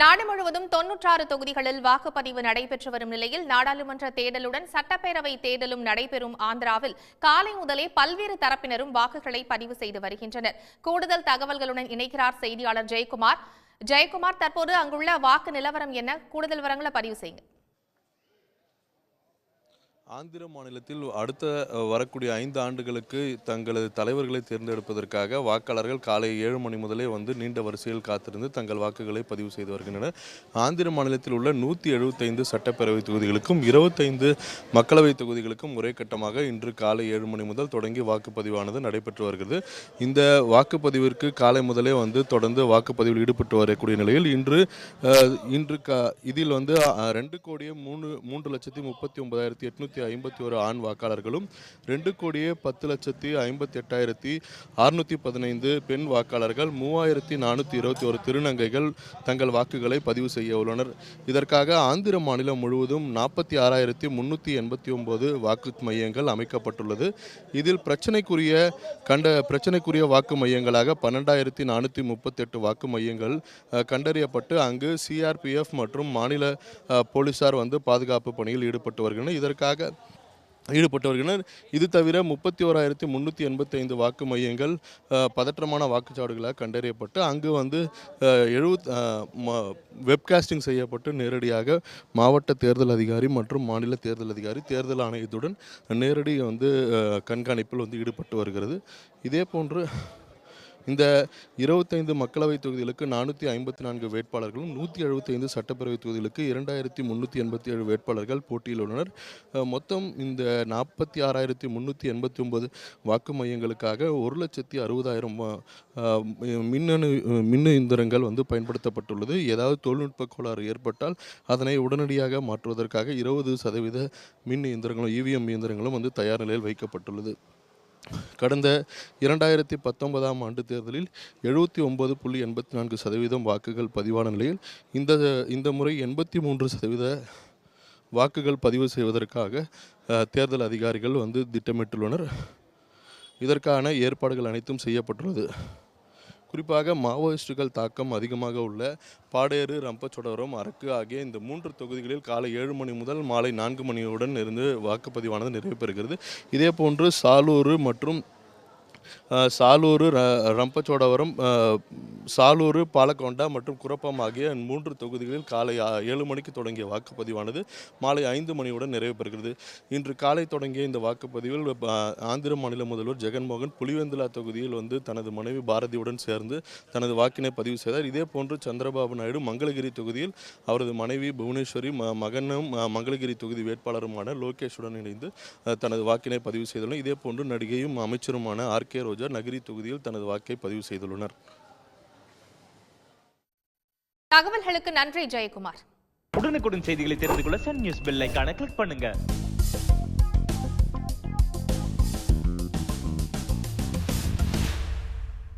நாடு முழுவதும் தொன்னூற்றாறு தொகுதிகளில் வாக்குப்பதிவு நடைபெற்று வரும் நிலையில் நாடாளுமன்ற தேர்தலுடன் சட்டப்பேரவை தேர்தலும் நடைபெறும் ஆந்திராவில் காலை முதலே பல்வேறு தரப்பினரும் வாக்குகளை பதிவு செய்து வருகின்றனர். கூடுதல் தகவல்களுடன் இணைக்கிறார் செய்தியாளர் ஜெயக்குமார். ஜெயக்குமார் தற்போது அங்குள்ள வாக்கு நிலவரம் என்ன? கூடுதல் விவரங்களை பதிவு செய்யுங்க ஆந்திர மாநிலத்தில் அடுத்த வரக்கூடிய ஐந்து ஆண்டுகளுக்கு தங்களது தலைவர்களை தேர்ந்தெடுப்பதற்காக வாக்காளர்கள் காலை ஏழு மணி முதலே வந்து நீண்ட வரிசையில் காத்திருந்து தங்கள் வாக்குகளை பதிவு செய்து வருகின்றனர். ஆந்திர மாநிலத்தில் உள்ள நூற்றி எழுபத்தைந்து சட்டப்பேரவை தொகுதிகளுக்கும் இருபத்தைந்து மக்களவை தொகுதிகளுக்கும் ஒரே கட்டமாக இன்று காலை ஏழு மணி முதல் தொடங்கி வாக்குப்பதிவானது நடைபெற்று வருகிறது. இந்த வாக்குப்பதிவிற்கு காலை முதலே வந்து தொடர்ந்து வாக்குப்பதிவில் ஈடுபட்டு வரக்கூடிய நிலையில் இன்று இன்று கா இதில் வந்து ரெண்டு கோடியே மூணு மூன்று லட்சத்தி முப்பத்தி ஒன்பதாயிரத்தி எட்நூத்தி ஐம்பத்தி ஒரு ஆண் வாக்காளர்களும் ரெண்டு கோடியே பத்து லட்சத்தி ஐம்பத்தி எட்டாயிரத்தி அறுநூத்தி பதினைந்து பெண் வாக்காளர்கள் மூவாயிரத்தி நானூற்றி இருபத்தி ஒரு திருநங்கைகள் தங்கள் வாக்குகளை பதிவு செய்ய உள்ளனர். இதற்காக ஆந்திர மாநிலம் முழுவதும் நாற்பத்தி ஆறாயிரத்தி முன்னூற்றி எண்பத்தி ஒன்பது வாக்கு மையங்கள் அமைக்கப்பட்டுள்ளது. இதில் பிரச்சனைக்குரிய கண்ட பிரச்சனைக்குரிய வாக்கு மையங்களாக பன்னெண்டாயிரத்தி நானூற்றி முப்பத்தெட்டு வாக்கு மையங்கள் கண்டறியப்பட்டு அங்கு சிஆர்பிஎஃப் மற்றும் மாநில போலீசார் வந்து பாதுகாப்பு பணியில் ஈடுபட்டு வருகின்றனர். இதற்காக ஈடுபட்டு வருகின்றனர் இது தவிர முப்பத்தி ஓராயிரத்தி முந்நூற்றி எண்பத்தி ஐந்து வாக்கு மையங்கள் பதற்றமான வாக்குச்சாவடிகளாக கண்டறியப்பட்டு அங்கு வந்து எழுபத் வெப்காஸ்டிங் செய்யப்பட்டு நேரடியாக மாவட்ட தேர்தல் அதிகாரி மற்றும் மாநில தேர்தல் அதிகாரி தேர்தல் ஆணையத்துடன் நேரடி வந்து கண்காணிப்பில் வந்து ஈடுபட்டு வருகிறது. இதே போன்று இந்த இருபத்தைந்து மக்களவை தொகுதிகளுக்கு நானூற்றி ஐம்பத்தி நான்கு வேட்பாளர்களும் நூற்றி எழுபத்தைந்து சட்டப்பேரவை தொகுதிகளுக்கு இரண்டாயிரத்தி முந்நூற்றி எண்பத்தி ஏழு வேட்பாளர்கள் போட்டியில் உள்ளனர். மொத்தம் இந்த நாற்பத்தி ஆறாயிரத்தி முந்நூற்றி எண்பத்தி ஒன்பது வாக்கு மையங்களுக்காக ஒரு லட்சத்தி அறுபதாயிரம் மின்னணு மின்னு இயந்திரங்கள் வந்து பயன்படுத்தப்பட்டுள்ளது. ஏதாவது தொழில்நுட்ப கோளாறு ஏற்பட்டால் அதனை உடனடியாக மாற்றுவதற்காக இருபது சதவீத மின் இயந்திரங்களும் இவிஎம் இயந்திரங்களும் வந்து தயார் நிலையில் வைக்கப்பட்டுள்ளது. கடந்த இரண்டாயிரத்தி பத்தொன்பதாம் ஆண்டு தேர்தலில் எழுபத்தி ஒன்பது புள்ளி எண்பத்தி நான்கு சதவீதம் வாக்குகள் பதிவான நிலையில் இந்த இந்த முறை எண்பத்தி மூன்று சதவீத வாக்குகள் பதிவு செய்வதற்காக தேர்தல் அதிகாரிகள் வந்து திட்டமிட்டுள்ளனர். இதற்கான ஏற்பாடுகள் அனைத்தும் செய்யப்பட்டுள்ளது. குறிப்பாக மாவோயிஸ்டுகள் தாக்கம் அதிகமாக உள்ள பாடேறு ரம்பச்சொடரம் அரக்கு ஆகிய இந்த மூன்று தொகுதிகளில் காலை ஏழு மணி முதல் மாலை நான்கு மணியுடன் இருந்து வாக்குப்பதிவானது நிறைவு பெறுகிறது. இதே போன்று சாலூர் மற்றும் சாலூர் ர- ரம்பச்சோடவரம் சாலூர் பாலக்கோண்டா மற்றும் குரப்பம் ஆகிய மூன்று தொகுதிகளில் காலை ஏழு மணிக்கு தொடங்கிய வாக்குப்பதிவானது மாலை ஐந்து மணியுடன் நிறைவு பெறுகிறது. இன்று காலை தொடங்கிய இந்த வாக்குப்பதிவில் ஆந்திர மாநில முதல்வர் ஜெகன்மோகன் புலிவெந்துலா தொகுதியில் வந்து தனது மனைவி பாரதியுடன் சேர்ந்து தனது வாக்கினை பதிவு செய்தார். இதே போன்று சந்திரபாபு நாயுடு மங்களகிரி தொகுதியில் அவரது மனைவி புவனேஸ்வரி ம- மகனும் மங்களகிரி தொகுதி வேட்பாளருமான லோகேஷுடன் இணைந்து தனது வாக்கினை பதிவு செய்துள்ளனர். இதே போன்று நடிகையும் அமைச்சருமான ஆர் கே ரோஜா நகரி தொகுதியில் தனது வாக்கை பதிவு செய்துள்ளனர். தகவல்களுக்கு நன்றி ஜெயக்குமார். உடனுக்குடன் செய்திகளை தெரிந்து கொள்ள சன் நியூஸ் பெல் ஐக்கான கிளிக் பண்ணுங்க.